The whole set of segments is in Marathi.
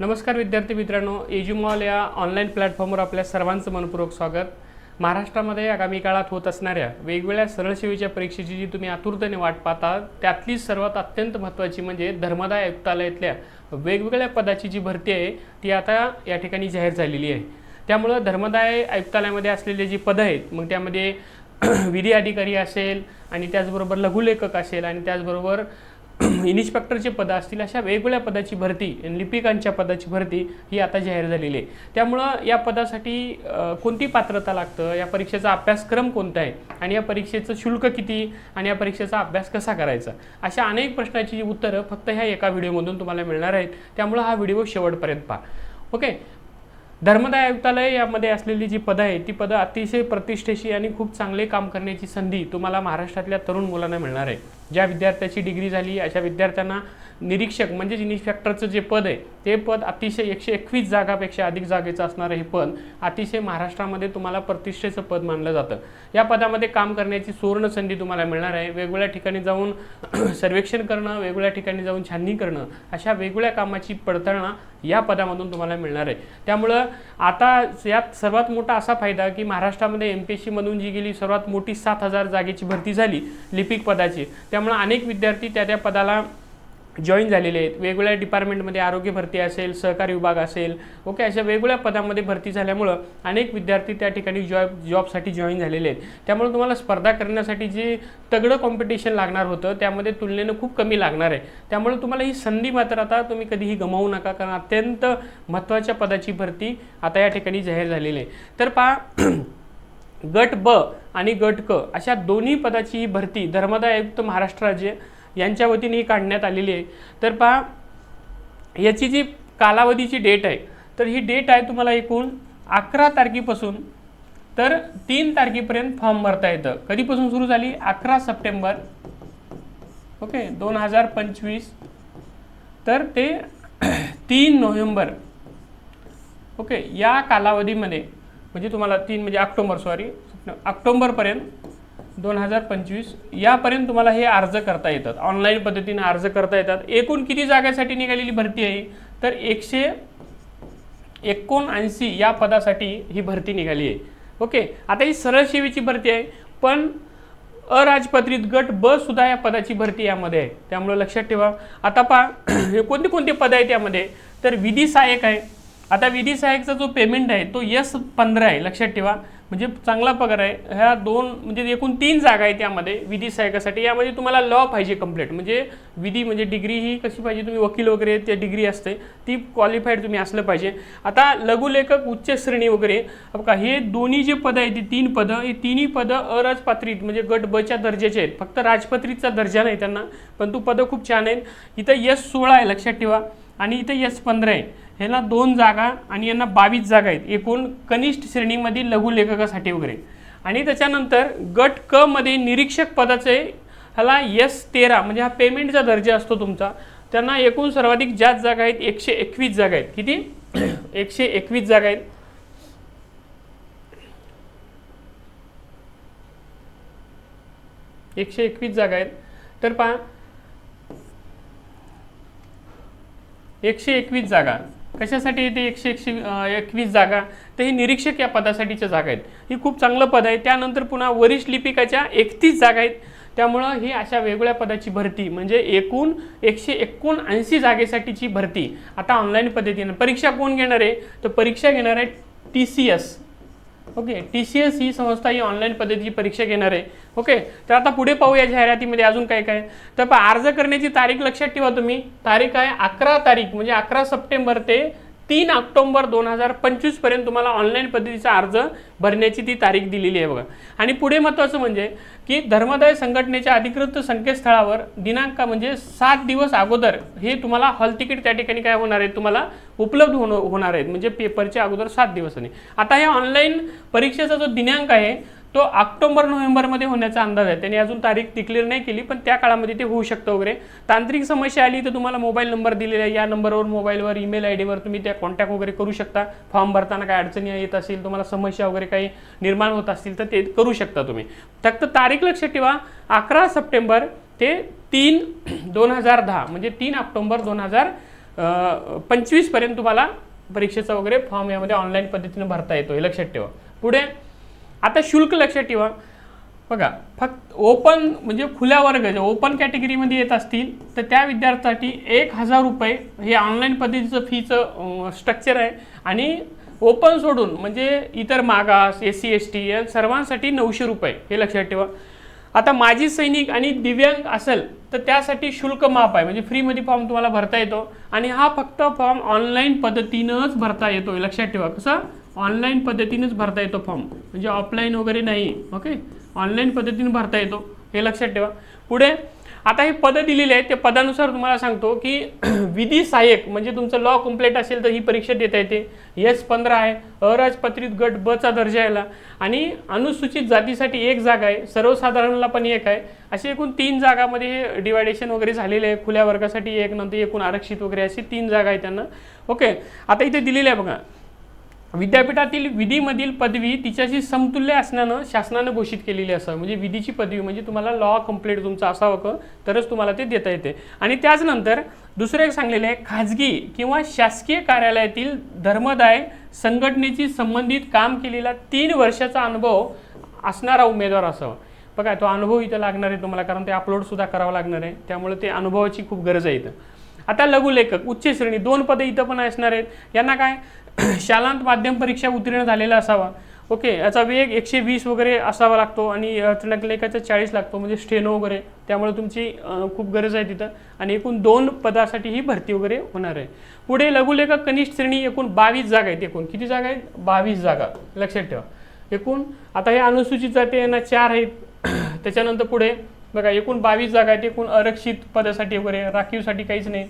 नमस्कार विद्यार्थी मित्रांनो एज्युमॉल या ऑनलाईन प्लॅटफॉर्मवर आपल्या सर्वांचं मनपूर्वक स्वागत. महाराष्ट्रामध्ये आगामी काळात होत असणाऱ्या वेगवेगळ्या सरळ सेवेच्या परीक्षेची जी तुम्ही आतुरतेने वाट पाहता त्यातली सर्वात अत्यंत महत्त्वाची म्हणजे धर्मदाय आयुक्तालयातल्या वेगवेगळ्या पदाची जी भरती आहे ती आता या ठिकाणी जाहीर झालेली आहे. त्यामुळं धर्मदाय आयुक्तालयामध्ये असलेले जी पदं आहेत मग त्यामध्ये विधी अधिकारी असेल आणि त्याचबरोबर लघुलेखक असेल आणि त्याचबरोबर इन्स्पेक्टरचे पदं असतील अशा वेगवेगळ्या पदाची भरती लिपिकांच्या पदाची भरती ही आता जाहीर झालेली आहे. त्यामुळं या पदासाठी कोणती पात्रता लागतं? या परीक्षेचा अभ्यासक्रम कोणता आहे? आणि या परीक्षेचं शुल्क किती? आणि या परीक्षेचा अभ्यास कसा करायचा? अशा अनेक प्रश्नाची उत्तरं फक्त ह्या एका व्हिडिओमधून तुम्हाला मिळणार आहेत. त्यामुळं हा व्हिडिओ शेवटपर्यंत पहा. ओके? धर्मदाय आयुक्तालय यामध्ये असलेली जी पदं आहेत ती पदं अतिशय प्रतिष्ठेशी आणि खूप चांगले काम करण्याची संधी तुम्हाला महाराष्ट्रातल्या तरुण मुलांना मिळणार आहे. ज्या विद्यार्थ्याची डिग्री झाली अशा विद्यार्थ्यांना निरीक्षक म्हणजेच इन्स्पेक्टरचं जे पद आहे ते पद अतिशय एकशे एकवीस जागापेक्षा अधिक जागेचं असणारं हे पद अतिशय महाराष्ट्रामध्ये तुम्हाला प्रतिष्ठेचं पद मानलं जातं. या पदामध्ये काम करण्याची सुवर्ण संधी तुम्हाला मिळणार आहे. वेगवेगळ्या ठिकाणी जाऊन सर्वेक्षण करणं वेगवेगळ्या ठिकाणी जाऊन छाननी करणं अशा वेगवेगळ्या कामाची पडताळणा या पदामधून तुम्हाला मिळणार आहे. त्यामुळं आता यात सर्वात मोठा असा फायदा की महाराष्ट्रामध्ये एम पी एस सीमधून जी गेली सर्वात मोठी सात हजार जागेची भरती झाली लिपिक पदाची. त्यामुळं अनेक विद्यार्थी त्या त्या पदाला जॉईन झालेले आहेत. वेगवेगळ्या डिपार्टमेंटमध्ये आरोग्य भरती असेल सहकारी विभाग असेल ओके अशा वेगवेगळ्या पदामध्ये भरती झाल्यामुळं अनेक विद्यार्थी त्या ठिकाणी जॉब जॉबसाठी जॉईन झालेले आहेत. त्यामुळे तुम्हाला स्पर्धा करण्यासाठी जे तगडं कॉम्पिटिशन लागणार होतं त्यामध्ये तुलनेनं खूप कमी लागणार आहे. त्यामुळे तुम्हाला ही संधी मात्र आता तुम्ही कधीही गमावू नका कारण अत्यंत महत्त्वाच्या पदाची भरती आता या ठिकाणी जाहीर झालेली आहे. तर पहा गट ब आणि गट क अशा दोन्ही पदाची ही भरती धर्मदाय आयुक्त महाराष्ट्र राज्य यांच्या वतीने ही काढण्यात आलेली आहे. तर पहा याची जी कालावधीची डेट आहे तर ही डेट आहे तुम्हाला एकूण अकरा तारखेपासून तर तीन तारखेपर्यंत फॉर्म भरता येतं. कधीपासून सुरू झाली? अकरा सप्टेंबर. ओके दोन हजार पंचवीस. तर ते तीन नोव्हेंबर. ओके या कालावधीमध्ये म्हणजे तुम्हाला तीन म्हणजे ऑक्टोंबर सॉरी ऑक्टोंबरपर्यंत दोन हजार पंचवीस यापर्यंत तुम्हाला हे अर्ज करता येतात. ऑनलाईन पद्धतीने अर्ज करता येतात. एकूण किती जागासाठी निघालेली भरती आहे? तर एकशे एकोणऐंशी या पदासाठी ही भरती निघाली आहे. ओके आता ही सरळ सेवेची भरती आहे पण अराजपत्रित गट ब सुद्धा या पदाची भरती यामध्ये आहे. त्यामुळे लक्षात ठेवा. आता पहा हे कोणते कोणते पद आहेत यामध्ये? तर विधी सहाय्यक आहे. आता विधी सहाय्यकचा जो पेमेंट आहे तो यस पंधरा आहे लक्षात ठेवा. म्हणजे चांगला पगार आहे. ह्या दोन म्हणजे एकूण तीन जागा आहेत त्यामध्ये विधी सहाय्यकासाठी. यामध्ये तुम्हाला लॉ पाहिजे कंप्लीट म्हणजे विधी म्हणजे डिग्री ही कशी पाहिजे? तुम्ही वकील वगैरे त्या डिग्री असते. ती क्वालिफाईड तुम्ही असलं पाहिजे. आता लघुलेखक उच्च श्रेणी वगैरे बघा हे दोन्ही जे पदं आहेत ती तीन पदं हे तिन्ही पदं अराजपात्रित म्हणजे गट बच्या दर्जाचे आहेत. फक्त राजपत्रितचा दर्जा नाही त्यांना पण तो पदं खूप छान आहेत. इथं यस सोळा आहे लक्षात ठेवा. आणि इथं यस पंधरा आहे. ह्याला दोन जागा आणि यांना बावीस जागा आहेत. एकूण कनिष्ठ श्रेणीमधील लघुलेखकासाठी वगैरे. आणि त्याच्यानंतर गट क मध्ये निरीक्षक पदाचे ह्याला यस तेरा म्हणजे हा पेमेंटचा दर्जा असतो तुमचा. त्यांना एकूण सर्वाधिक जास्त जागा आहेत एकशे एकवीस जागा आहेत. किती? एकशे एकवीस जागा आहेत. एकशे एकवीस जागा आहेत. तर पहा एकशे एकवीस जागा. कशासाठी येते एकशे एकशे एकवीस जागा? तर ही निरीक्षक या पदासाठीच्या जागा आहेत. ही खूप चांगलं पद आहे. त्यानंतर पुन्हा वरिष्ठ लिपिकाच्या एकतीस जागा आहेत. त्यामुळं ही अशा वेगवेगळ्या पदाची भरती म्हणजे एकूण एकशे एकोणऐंशी जागेसाठीची भरती. आता ऑनलाईन पद्धतीनं परीक्षा कोण घेणार आहे? तर परीक्षा घेणार आहे T C S okay T C S ही संस्था ही ऑनलाईन पद्धतीची परीक्षा घेणार आहे. ओके तर आता पुढे पाहू या जाहिरातीमध्ये अजून काय काय. तर पण अर्ज करण्याची तारीख लक्षात ठेवा तुम्ही. तारीख आहे अकरा तारीख म्हणजे अकरा सप्टेंबर ते तीन ऑक्टोंबर दोन हजार पंचवीसपर्यंत तुम्हाला ऑनलाईन पद्धतीचा अर्ज भरण्याची ती तारीख दिलेली आहे बघा. आणि पुढे महत्त्वाचं म्हणजे की धर्मदाय संघटनेच्या अधिकृत संकेतस्थळावर दिनांक म्हणजे सात दिवस अगोदर हे तुम्हाला हॉल तिकीट त्या ठिकाणी काय होणार आहे तुम्हाला उपलब्ध होणं होणार आहेत. म्हणजे पेपरच्या अगोदर सात दिवसांनी. आता या ऑनलाईन परीक्षेचा जो दिनांक आहे तो ऑक्टोबर नोव्हेंबरमध्ये होण्याचा अंदाज आहे. त्यांनी अजून तारीख डिक्लेअर नाही केली पण त्या काळामध्ये ते होऊ शकतं वगैरे. तांत्रिक समस्या आली तर तुम्हाला मोबाईल नंबर दिलेला आहे. या नंबरवर मोबाईलवर ईमेल आय डीवर तुम्ही त्या कॉन्टॅक्ट वगैरे करू शकता. फॉर्म भरताना काय अडचणी येत असेल तुम्हाला समस्या वगैरे काही निर्माण होत असतील तर ते करू शकता तुम्ही. फक्त तारीख लक्षात ठेवा अकरा सप्टेंबर ते तीन दोन हजार दहा म्हणजे तीन ऑक्टोबर दोन हजार पंचवीसपर्यंत तुम्हाला परीक्षेचा वगैरे फॉर्म यामध्ये ऑनलाईन पद्धतीने भरता येतो हे लक्षात ठेवा. पुढे आता शुल्क लक्षात ठेवा. बघा फक्त ओपन म्हणजे खुल्या वर्ग जे ओपन कॅटेगरीमध्ये येत असतील तर त्या विद्यार्थ्यासाठी एक हजार रुपये हे ऑनलाईन पद्धतीचं फीचं स्ट्रक्चर आहे. आणि ओपन सोडून म्हणजे इतर मागास एस सी एस टी या सर्वांसाठी नऊशे रुपये हे लक्षात ठेवा. आता माजी सैनिक आणि दिव्यांग असेल तर त्यासाठी शुल्क माफ आहे. म्हणजे फ्रीमध्ये फॉर्म तुम्हाला भरता येतो आणि हा फक्त फॉर्म ऑनलाईन पद्धतीनंच भरता येतो लक्षात ठेवा. कसं? ऑनलाईन पद्धतीनेच भरता येतो फॉर्म. म्हणजे ऑफलाईन वगैरे नाही. ओके? ऑनलाईन पद्धतीने भरता येतो. हे लक्षात ठेवा. पुढे आता हे पदं दिलेली आहेत त्या पदानुसार तुम्हाला सांगतो की विधी सहाय्यक म्हणजे तुमचं लॉ कम्प्लेट असेल तर ही परीक्षा देता येते. एस पंधरा आहे अराजपत्रित गट बचा दर्जा याला आणि अनुसूचित जातीसाठी एक जागा आहे सर्वसाधारणला पण एक आहे. असे एकूण तीन जागामध्ये हे डिवायडेशन वगैरे झालेले आहे खुल्या वर्गासाठी एक नंतर एकूण आरक्षित वगैरे अशी तीन जागा आहे त्यांना. ओके आता इथे दिलेले आहे बघा. विद्यापीठातील विधीमधील पदवी तिच्याशी समतुल्य असण्यानं शासनानं घोषित केलेली असावी. म्हणजे विधीची पदवी म्हणजे तुम्हाला लॉ कंप्लीट तुमचं असावं का? तरच तुम्हाला ते देता येते. आणि त्याचनंतर दुसरं एक सांगलेलं आहे खाजगी किंवा शासकीय कार्यालयातील धर्मदाय संघटनेची संबंधित काम केलेला तीन वर्षाचा अनुभव असणारा उमेदवार असावा. बघा तो अनुभव इथं लागणार आहे तुम्हाला कारण ते अपलोडसुद्धा करावं लागणार आहे. त्यामुळे ते अनुभवाची खूप गरज आहे इथं. आता लघुलेखक उच्च श्रेणी दोन पदे इथं पण असणार आहेत. यांना काय? शालांत माध्यम परीक्षा उत्तीर्ण झालेला असावा. ओके याचा वेग एकशे वीस वगैरे असावा लागतो आणि लेखाचा चाळीस लागतो म्हणजे स्टेनो वगैरे त्यामुळे तुमची खूप गरज आहे तिथं. आणि एकूण दोन पदासाठी ही भरती वगैरे होणार आहे. पुढे लघुलेखक कनिष्ठ श्रेणी एकूण बावीस जागा आहेत. एकूण किती जागा आहेत? बावीस जागा. लक्षात ठेवा. एकूण आता हे अनुसूचित जाती यांना चार आहेत. त्याच्यानंतर पुढे बघा एकूण बावीस जागा आहेत. एकूण आरक्षित पदासाठी वगैरे राखीवसाठी काहीच नाही.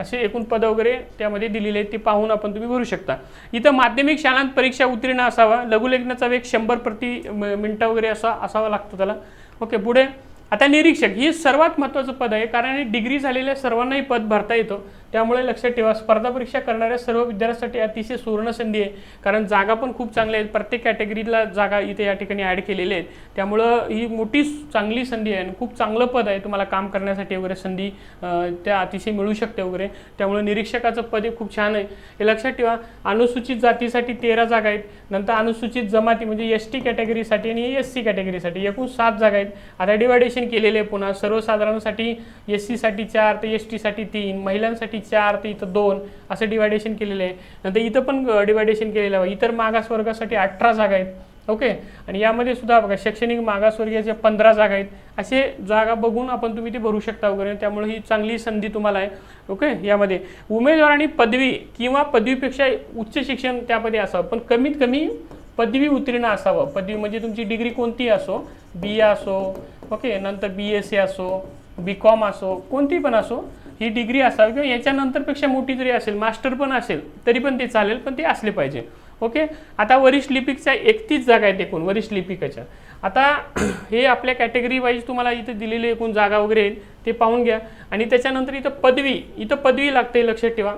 असे एकूण पदं वगैरे त्यामध्ये दिलेले आहेत ते पाहून आपण तुम्ही भरू शकता. इथं माध्यमिक शाळांत परीक्षा उत्तीर्ण असावा लघुलेखनाचा वेग शंभर प्रति म- वगैरे असा असावा लागतो त्याला. ओके पुढे. आता निरीक्षक ही सर्वात महत्त्वाचं पद आहे कारण हे डिग्री झालेल्या सर्वांनाही पद भरता येतं. त्यामुळे लक्षात ठेवा स्पर्धा परीक्षा करणाऱ्या सर्व विद्यार्थ्यांसाठी अतिशय सुवर्ण संधी आहे. कारण जागा पण खूप चांगल्या आहेत. प्रत्येक कॅटेगरीला जागा इथे या ठिकाणी ॲड केलेल्या आहेत. त्यामुळं ही मोठी चांगली संधी आहे आणि खूप चांगलं पद आहे तुम्हाला काम करण्यासाठी वगैरे संधी त्या अतिशय मिळू शकते वगैरे. त्यामुळे निरीक्षकाचं पद हे खूप छान आहे. हे लक्षात ठेवा अनुसूचित जातीसाठी तेरा जागा आहेत. नंतर अनुसूचित जमाती म्हणजे एस टी कॅटेगरीसाठी आणि एस सी कॅटेगरीसाठी एकूण सात जागा आहेत. आता डिवायडेशन केलेले आहे पुन्हा. सर्वसाधारणसाठी एस सीसाठी चार तर एस टीसाठी तीन. महिलांसाठी चार तर इथं दोन असं डिवायडेशन केलेलं आहे. नंतर इथं पण डिवायडेशन केलेलं आहे. इतर मागासवर्गासाठी अठरा जागा आहेत. ओके? आणि यामध्ये सुद्धा बघा शैक्षणिक मागासवर्गीयाच्या पंधरा जागा आहेत. असे जागा बघून आपण तुम्ही ते भरू शकता वगैरे. त्यामुळे ही चांगली संधी तुम्हाला आहे. ओके? यामध्ये उमेदवारांनी पदवी किंवा पदवीपेक्षा उच्च शिक्षण त्यामध्ये असावं. पण कमीत कमी पदवी उत्तीर्ण असावं. पदवी म्हणजे तुमची डिग्री कोणती असो? बी ए असो. ओके? नंतर बी एस सी असो. बी कॉम असो. कोणती पण असो. ही डिग्री असावी किंवा याच्यानंतरपेक्षा मोठी जरी असेल मास्टर पण असेल तरी पण ते चालेल पण ते असले पाहिजे. ओके? आता वरिष्ठ लिपिकच्या एकतीस जागा आहेत एकूण वरिष्ठ लिपिकाच्या. आता हे आपल्या कॅटेगरी वाईज तुम्हाला इथे दिलेले एकूण जागा वगैरे आहेत ते पाहून घ्या. आणि त्याच्यानंतर इथं पदवी इथं पदवी लागते लक्षात ठेवा.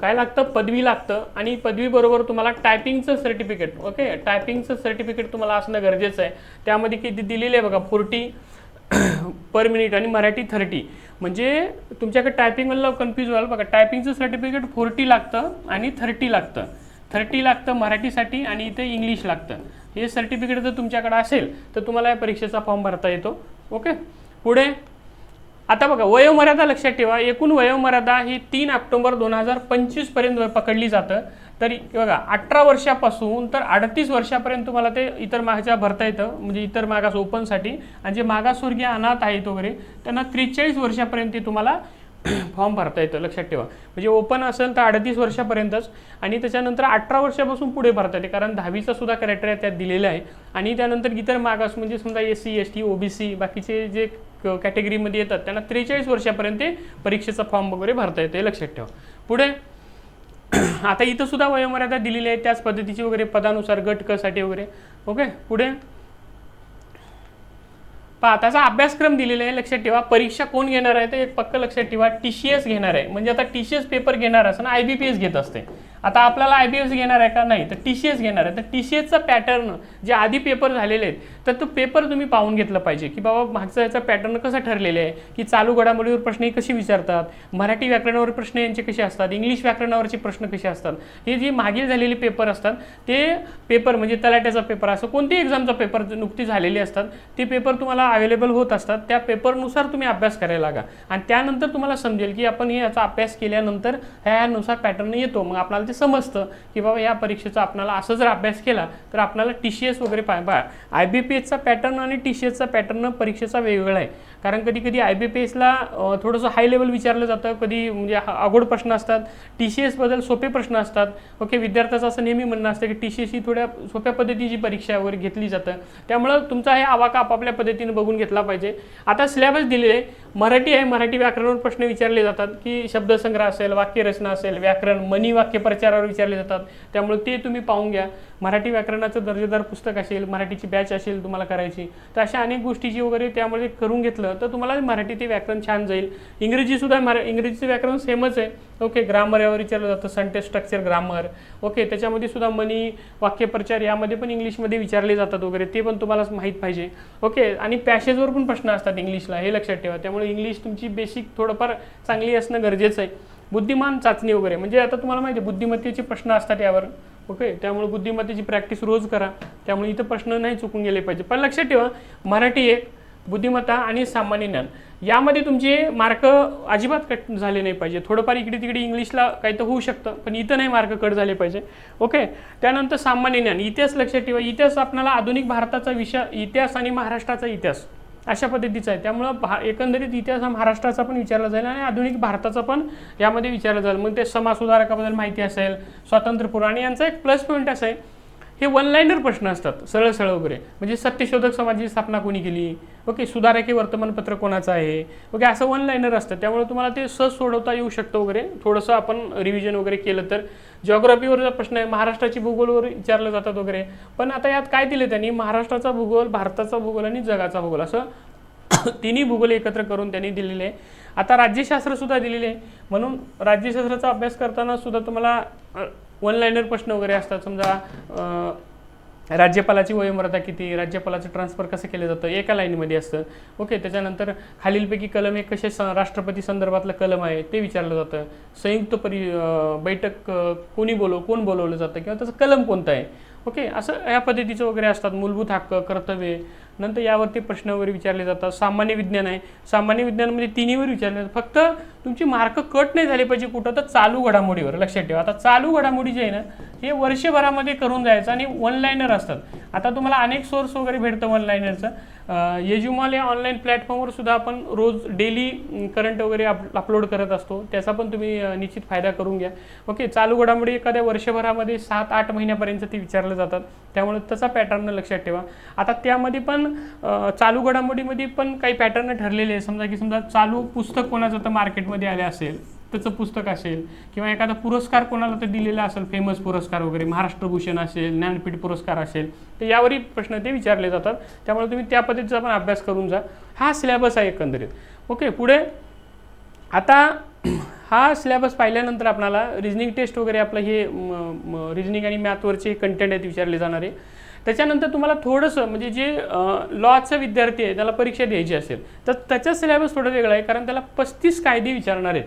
काय लागतं? पदवी लागतं आणि पदवीबरोबर तुम्हाला टायपिंगचं सर्टिफिकेट ओके? टायपिंगचं सर्टिफिकेट तुम्हाला असणं गरजेचं आहे. त्यामध्ये किती दिलेलं आहे बघा फोर्टी पर मिनिट आणि मराठी थर्टी म्हणजे तुमच्याकडे टायपिंगला कन्फ्यूज व्हाल बघा. टायपिंगचं सर्टिफिकेट फोर्टी लागतं आणि थर्टी लागतं. थर्टी लागतं मराठीसाठी आणि इथे इंग्लिश लागतं. हे सर्टिफिकेट जर तुमच्याकडे असेल तर तुम्हाला या परीक्षेचा फॉर्म भरता येतो. ओके पुढे. आता बघा वयोमर्यादा लक्षात ठेवा. एकूण वयोमर्यादा ही तीन ऑक्टोबर दोन हजार पंचवीसपर्यंत पकडली जातं. तरी बघा अठरा वर्षापासून तर अडतीस वर्षापर्यंत तुम्हाला ते इतर मागाच्या भरता येतं म्हणजे इतर मागास ओपनसाठी. आणि जे मागासवर्गीय अनाथ आहेत वगैरे त्यांना त्रेचाळीस वर्षापर्यंत ते तुम्हाला फॉर्म भरता येतं लक्षात ठेवा. म्हणजे ओपन असेल तर अडतीस वर्षापर्यंतच आणि त्याच्यानंतर अठरा वर्षापासून पुढे भरता येते कारण दहावीचा सुद्धा कॅरेक्टर त्यात दिलेला आहे. आणि त्यानंतर इतर मागास म्हणजे समजा S C S T O B C बाकीचे जे क- कॅटेगरीमध्ये येतात त्यांना त्रेचाळीस वर्षापर्यंत ते परीक्षेचा फॉर्म वगैरे भरता येते लक्षात ठेवा. पुढे आता इथं सुद्धा वयोमर्यादा दिलेली आहे त्याच पद्धतीची वगैरे पदानुसार गटकसाठी साठी वगैरे. ओके पुढे. पहा त्याचा अभ्यासक्रम दिलेला आहे लक्षात ठेवा. परीक्षा कोण घेणार आहे? ते एक पक्क लक्षात ठेवा टी सी एस घेणार आहे. म्हणजे आता टी सी एस पेपर घेणार असं आय बी पी एस घेत असते. आता आपल्याला आय बी एस घेणार आहे का? नाही. तर टी सी एस घेणार आहे. तर टी सी एसचा पॅटर्न जे आधी पेपर झालेले आहेत तर तो पेपर तुम्ही पाहून घेतलं पाहिजे की बाबा मागचा याचा पॅटर्न कसा ठरलेला आहे? की चालू घडामोडीवर प्रश्न हे कसे विचारतात? मराठी व्याकरणावर प्रश्न यांचे कसे असतात? इंग्लिश व्याकरणावरचे प्रश्न कसे असतात? हे जे मागील झालेले पेपर असतात ते पेपर म्हणजे तलाट्याचा पेपर असं कोणत्याही एक्झामचा पेपर नुकती झालेले असतात ते पेपर तुम्हाला अवेलेबल होत असतात. त्या पेपरनुसार तुम्ही अभ्यास करायला लागा. आणि त्यानंतर तुम्हाला समजेल की आपण हे याचा अभ्यास केल्यानंतर ह्यानुसार पॅटर्न येतो. मग आपल्याला ते समजतं की बाबा या परीक्षेचा आपल्याला असं जर अभ्यास केला तर आपल्याला टी सी एस वगैरे पाय बा आय बी पी पेजचा पॅटर्न आणि टी सी एसचा पॅटर्न परीक्षेचा वेगवेगळा आहे. कारण कधी कधी आय बी पी एसला थोडंसं हाय लेवल विचारलं जातं. कधी म्हणजे हा- अवघड प्रश्न असतात. टी सी एसबद्दल सोपे प्रश्न असतात. ओके विद्यार्थ्याचं असं नेहमी म्हणणं असतं की टी सी एस ही थोड्या सोप्या पद्धतीची परीक्षा वगैरे घेतली जातं. त्यामुळं तुमचा हे आवाका आपापल्या पद्धतीने बघून घेतला पाहिजे. आता सिलेबस दिलेले आहे मराठी आहे. मराठी व्याकरणावर प्रश्न विचारले जातात की शब्दसंग्रह असेल वाक्यरचना असेल व्याकरण मनी वाक्य प्रचारावर विचारले जातात. त्यामुळे ते तुम्ही पाहून घ्या. मराठी व्याकरणाचं दर्जेदार पुस्तक असेल मराठीची बॅच असेल तुम्हाला करायची. तर अशा अनेक गोष्टीची वगैरे त्यामध्ये करून घेतलं. तर तुम्हाला मराठी ते व्याकरण छान जाईल. इंग्रजीसुद्धा मरा इंग्रजीचं व्याकरण सेमच आहे. ओके ग्रामर यावर विचारलं जातं सेंटेन्स स्ट्रक्चर ग्रामर ओके त्याच्यामध्ये सुद्धा मनी वाक्यप्रचार यामध्ये पण इंग्लिशमध्ये विचारले जातात वगैरे ते पण तुम्हाला माहीत पाहिजे. ओके आणि पॅसेजवर पण प्रश्न असतात इंग्लिशला हे लक्षात ठेवा. त्यामुळे इंग्लिश तुमची बेसिक थोडंफार चांगली असणं गरजेचं आहे. बुद्धिमान चाचणी वगैरे म्हणजे आता तुम्हाला माहिती आहे बुद्धिमत्तेचे प्रश्न असतात यावर. ओके त्यामुळे बुद्धिमत्तेची प्रॅक्टिस रोज करा. त्यामुळे इथं प्रश्न नाही चुकून गेले पाहिजे. पण लक्षात ठेवा मराठी एक बुद्धिमत्ता आणि सामान्य ज्ञान. यामध्ये तुमचे मार्क अजिबात कट झाले नाही पाहिजे. थोडंफार इकडे तिकडे इंग्लिशला काही तर होऊ शकतं पण इथं नाही मार्क कट झाले पाहिजे. ओके? त्यानंतर सामान्य ज्ञान. इतिहास लक्षात ठेवा. इतिहास आपल्याला आधुनिक भारताचा विषय इतिहास आणि महाराष्ट्राचा इतिहास अशा पद्धतीचा आहे. त्यामुळं भा एकंदरीत इतिहास हा महाराष्ट्राचा पण विचारला जाईल आणि आधुनिक भारताचा पण यामध्ये विचारला जाईल. मग ते समाजसुधारकाबद्दल माहिती असेल स्वातंत्र्यपूर्व आणि यांचा एक प्लस पॉईंट असा आहे. हे वन लाईनर प्रश्न असतात सरळ सरळ वगैरे. म्हणजे सत्यशोधक समाजाची स्थापना कोणी केली? ओके सुधारक हे वर्तमानपत्र कोणाचं आहे? ओके असं वन लाईनर असतं. त्यामुळे तुम्हाला ते सहज सोडवता येऊ शकतं वगैरे. थोडंसं आपण रिव्हिजन वगैरे केलं तर. जॉग्राफीवरचा प्रश्न आहे. महाराष्ट्राची भूगोलवर विचारलं जातात वगैरे. पण आता यात काय दिलं त्यांनी? महाराष्ट्राचा भूगोल भारताचा भूगोल आणि जगाचा भूगोल. असं तिन्ही भूगोल एकत्र करून त्यांनी दिलेले आहे. आता राज्यशास्त्रसुद्धा दिलेले आहे. म्हणून राज्यशास्त्राचा अभ्यास करताना सुद्धा तुम्हाला वन लाईनर प्रश्न वगैरे असतात. समजा राज्यपालाची वयोमर्यादा किती राज्यपालाचं ट्रान्सफर कसं केलं जातं एका लाईनमध्ये असतं. ओके त्याच्यानंतर खालीलपैकी कलम हे कसे स राष्ट्रपती संदर्भातलं कलम आहे ते विचारलं जातं. संयुक्त परि बैठक कोणी बोलव कोण बोलवलं जातं किंवा त्याचं कलम कोणतं आहे? ओके असं या पद्धतीचं वगैरे असतात मूलभूत हक्क कर्तव्ये. नंतर यावरती प्रश्न वगैरे विचारले जातात सामान्य विज्ञान आहे. सामान्य विज्ञानमध्ये तिन्हीवर विचारले जातात. फक्त तुमची मार्क कट नाही झाले पाहिजे कुठं तर चालू घडामोडीवर. लक्षात ठेवा. आता चालू घडामोडी जे आहे ना हे वर्षभरामध्ये करून जायचं आणि वन लायनर असतात. आता तुम्हाला अनेक सोर्स वगैरे भेटतं वन लाईनरचं येजुमॉल या ऑनलाईन प्लॅटफॉर्मवर सुद्धा आपण रोज डेली करंट वगैरे अप अपलोड करत असतो. त्याचा पण तुम्ही निश्चित फायदा करून घ्या. ओके चालू घडामोडी एखाद्या वर्षभरामध्ये सात आठ महिन्यापर्यंत ते विचारलं जातात. त्यामुळे तसा पॅटर्न लक्षात ठेवा. आता त्यामध्ये पण चालू घडामोडीमध्ये पण काही पॅटर्न ठरलेले आहे समजा की समजा चालू पुस्तक कोणाचं तर मार्केट मार्केटमध्ये आले असेल त्याचं पुस्तक असेल किंवा एखादा पुरस्कार कोणाला तर दिलेला असेल फेमस पुरस्कार वगैरे महाराष्ट्रभूषण असेल ज्ञानपीठ पुरस्कार असेल तर यावरही प्रश्न ते विचारले जातात. त्यामुळे तुम्ही त्या पद्धतीचा पण अभ्यास करून जा. हा सिलेबस आहे एकंदरीत. ओके पुढे. आता हा सिलेबस पाहिल्यानंतर आपणाला रिजनिंग टेस्ट वगैरे आपलं हे रिजनिंग आणि मॅथवरचे कंटेंट आहेत विचारले जाणारे त्याच्यानंतर तुम्हाला थोडंसं म्हणजे जे लॉचा विद्यार्थी आहे त्याला परीक्षा द्यायची असेल तर त्याचा सिलेबस थोडं वेगळा आहे कारण त्याला पस्तीस कायदे विचारणार आहेत.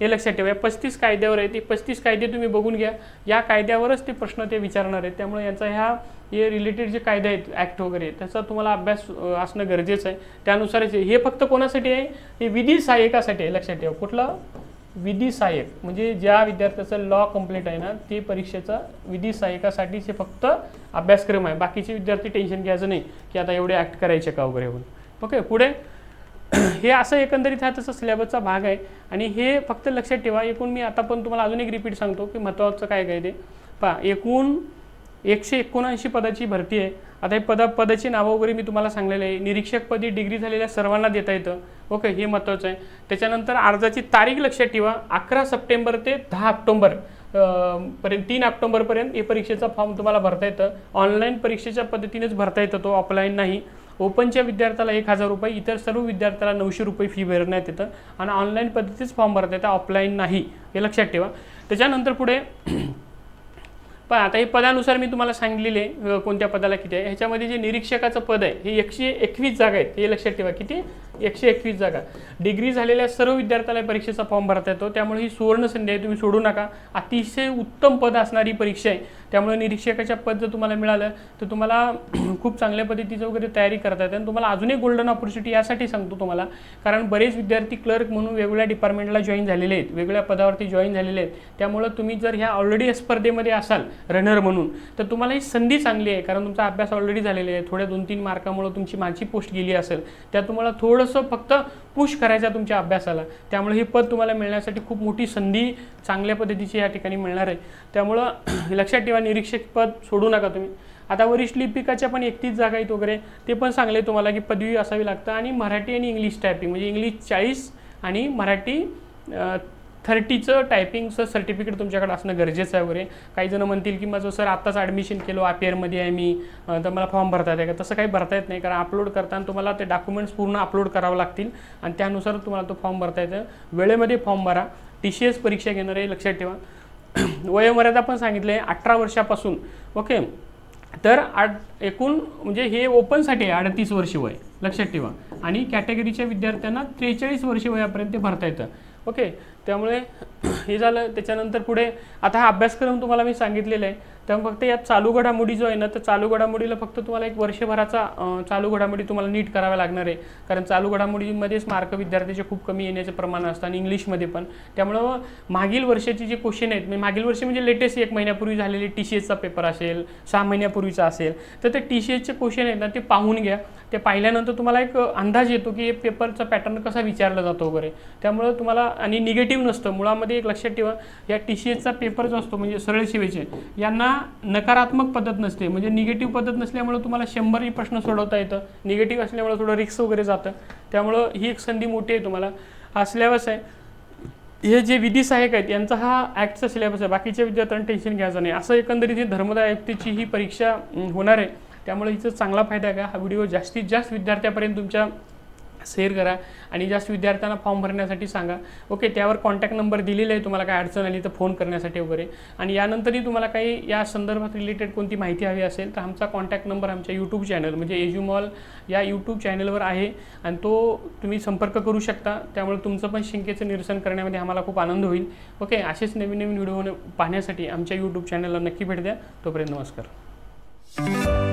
हे लक्षात ठेवा पस्तीस कायद्यावर आहे ते पस्तीस कायदे तुम्ही बघून घ्या. या कायद्यावरच ते प्रश्न ते विचारणार आहेत. त्यामुळे यांचा ह्या हे रिलेटेड जे कायदे आहेत ॲक्ट वगैरे त्याचा तुम्हाला अभ्यास असणं गरजेचं आहे. त्यानुसारच हे- हे फक्त कोणासाठी आहे? हे विधी सहाय्यकासाठी आहे लक्षात ठेवा. कुठलं? विधी सहाय्यक म्हणजे ज्या विद्यार्थ्याचं लॉ कंप्लीट आहे ना ते परीक्षेचा विधी सहाय्यकासाठीचे फक्त अभ्यासक्रम आहे. बाकीचे विद्यार्थी टेन्शन घ्यायचं नाही की आता एवढे ॲक्ट करायचे का वगैरे होऊन ओके पुढे. हे असं एकंदरीत हा तसा सिलेबसचा भाग आहे. आणि हे फक्त लक्षात ठेवा. एकूण मी आता पण तुम्हाला अजून एक रिपीट सांगतो की महत्त्वाचं काय काय ते. पहा एकूण एकशे एकोणऐंशी पदाची भरती आहे. आता हे पदा पदाची नावं वगैरे मी तुम्हाला सांगलेलं आहे. निरीक्षकपदी डिग्री झालेल्या सर्वांना देता येतं. ओके हे महत्त्वाचं आहे. त्याच्यानंतर अर्जाची तारीख लक्षात ठेवा. अकरा सप्टेंबर ते दहा ऑक्टोंबर पर्यंत तीन ऑक्टोंबरपर्यंत हे परीक्षेचा फॉर्म तुम्हाला भरता येतं. ऑनलाईन परीक्षेच्या पद्धतीनेच भरता येतं तो ऑफलाईन नाही. ओपनच्या विद्यार्थ्याला एक हजार रुपये इतर सर्व विद्यार्थ्याला नऊशे रुपये फी भरण्यात येतं. आणि ऑनलाईन पद्धतीच फॉर्म भरता येतं ऑफलाईन नाही. हे लक्षात ठेवा. त्याच्यानंतर पुढे पण आता हे पदानुसार मी तुम्हाला सांगलेले कोणत्या पदाला किती आहे. ह्याच्यामध्ये जे निरीक्षकाचं पद आहे हे एकशे एकवीस जागा आहेत. हे लक्षात ठेवा. किती? एकशे एकवीस जागा. डिग्री झालेल्या सर्व विद्यार्थ्याला परीक्षेचा फॉर्म भरता येतो. त्यामुळे ही सुवर्ण संधी आहे. तुम्ही सोडू नका. अतिशय उत्तम पद असणारी परीक्षा आहे. त्यामुळे निरीक्षकाच्या पद जर तुम्हाला मिळालं तर तुम्हाला खूप चांगल्या पद्धतीचं वगैरे तयारी करता येते. आणि तुम्हाला अजून एक गोल्डन ऑपॉर्च्युनिटी यासाठी सांगतो तुम्हाला. कारण बरेच विद्यार्थी क्लर्क म्हणून वेगवेगळ्या डिपार्टमेंटला जॉईन झालेले आहेत. वेगवेगळ्या पदावरती जॉईन झालेले आहेत. त्यामुळं तुम्ही जर ह्या ऑलरेडी स्पर्धेमध्ये असाल रनर म्हणून. तर तुम्हाला ही संधी चांगली आहे कारण तुमचा अभ्यास ऑलरेडी झालेला आहे. थोड्या दोन तीन मार्कामुळे तुमची माझी पोस्ट गेली असेल त्या तुम्हाला थोडंसं फक्त पुश करायचं तुमच्या अभ्यासाला. त्यामुळे हे पद तुम्हाला मिळण्यासाठी खूप मोठी संधी चांगल्या पद्धतीची या ठिकाणी मिळणार आहे. त्यामुळं लक्षात ठेवा निरीक्षक पद सोडू नका तुम्ही. आता वरिष्ठ लिपिकाच्या पण एकतीस जागा आहेत वगैरे ते पण सांगले तुम्हाला की पदवी असावी लागतं. आणि मराठी आणि इंग्लिश टायपिंग म्हणजे इंग्लिश चाळीस आणि मराठी थर्टीचं टायपिंगचं सर्टिफिकेट तुमच्याकडे असणं गरजेचं आहे वगैरे काही जण म्हणतील की माझं सर आत्ताच ॲडमिशन केलो आपेअरमध्ये आहे मी. तर मला फॉर्म भरता येते का? तसं काही भरता येत नाही कारण अपलोड करताना तुम्हाला ते डॉक्युमेंट्स पूर्ण अपलोड करावं लागतील आणि त्यानुसार तुम्हाला तो फॉर्म भरता येतं. वेळेमध्ये फॉर्म भरा. टी सी एस परीक्षा घेणार आहे लक्षात ठेवा. वयोमर्यादा पण सांगितलं आहे अठरा वर्षापासून. ओके? तर आठ एकूण म्हणजे हे ओपनसाठी आहे अडतीस वर्ष वय. लक्षात ठेवा. आणि कॅटेगरीच्या विद्यार्थ्यांना त्रेचाळीस वर्ष वयापर्यंत भरता येतं. ओके त्यामुळे हे झालं. त्याच्यानंतर पुढे आता हा अभ्यासक्रम तुम्हाला मी सांगितलेला आहे. त्यामुळे फक्त यात चालू घडामोडी जो आहे ना तर चालू घडामोडीला फक्त तुम्हाला एक वर्षभराचा चालू घडामोडी तुम्हाला नीट करावा लागणार आहे. कारण चालू घडामोडीमध्येच मार्क विद्यार्थ्याचे खूप कमी येण्याचे प्रमाण असतं आणि इंग्लिशमध्ये पण. त्यामुळं मागील वर्षाचे जे क्वेश्चन आहेत म्हणजे मागील वर्षी म्हणजे लेटेस्ट एक महिन्यापूर्वी झालेले टी सी एसचा पेपर असेल सहा महिन्यापूर्वीचा असेल तर ते टी सी एसचे क्वेश्चन आहेत ना ते पाहून घ्या. ते पाहिल्यानंतर तुम्हाला एक अंदाज येतो की हे पेपरचा पॅटर्न कसा विचारला जातो वगैरे. त्यामुळं तुम्हाला आणि निगेटिव्ह नसतं. मुळामध्ये एक लक्षात ठेवा या टी सी एसचा पेपर जो असतो म्हणजे सरळ सेवेचे यांना नकारात्मक पद्धत नसते. म्हणजे निगेटिव्ह पद्धत नसल्यामुळे तुम्हाला शंभरही प्रश्न सोडवता येतं. निगेटिव्ह असल्यामुळे थोडं रिक्स वगैरे जातं. त्यामुळं ही एक संधी मोठी आहे तुम्हाला. हा सिलेबस आहे. हे जे विधी सहाय्यक आहेत यांचा हा ॲक्टचा सिलेबस आहे. बाकीच्या विद्यार्थ्यांना टेन्शन घ्यायचं नाही. असं एकंदरीत ही धर्मदाय आयुक्तीची ही परीक्षा होणार आहे. त्यामुळे हिचा चांगला फायदा आहे का हा व्हिडिओ जास्तीत जास्त विद्यार्थ्यापर्यंत तुमच्या शेअर करा आणि जास्त विद्यार्थ्यांना फॉर्म भरण्यासाठी सांगा. ओके त्यावर कॉन्टॅक्ट नंबर दिलेला आहे तुम्हाला काय अडचण आली तर फोन करण्यासाठी वगैरे. आणि यानंतरही तुम्हाला काही या संदर्भात रिलेटेड कोणती माहिती हवी असेल तर आमचा कॉन्टॅक्ट नंबर आमच्या यूट्यूब चॅनल म्हणजे एज्युमॉल या यूट्यूब चॅनलवर आहे. आणि तो तुम्ही संपर्क करू शकता. त्यामुळे तुमचं पण शंकेचं निरसन करण्यामध्ये आम्हाला खूप आनंद होईल. ओके असेच नवीन नवीन व्हिडिओ पाहण्यासाठी आमच्या यूट्यूब चॅनलला नक्की भेट द्या. तोपर्यंत नमस्कार.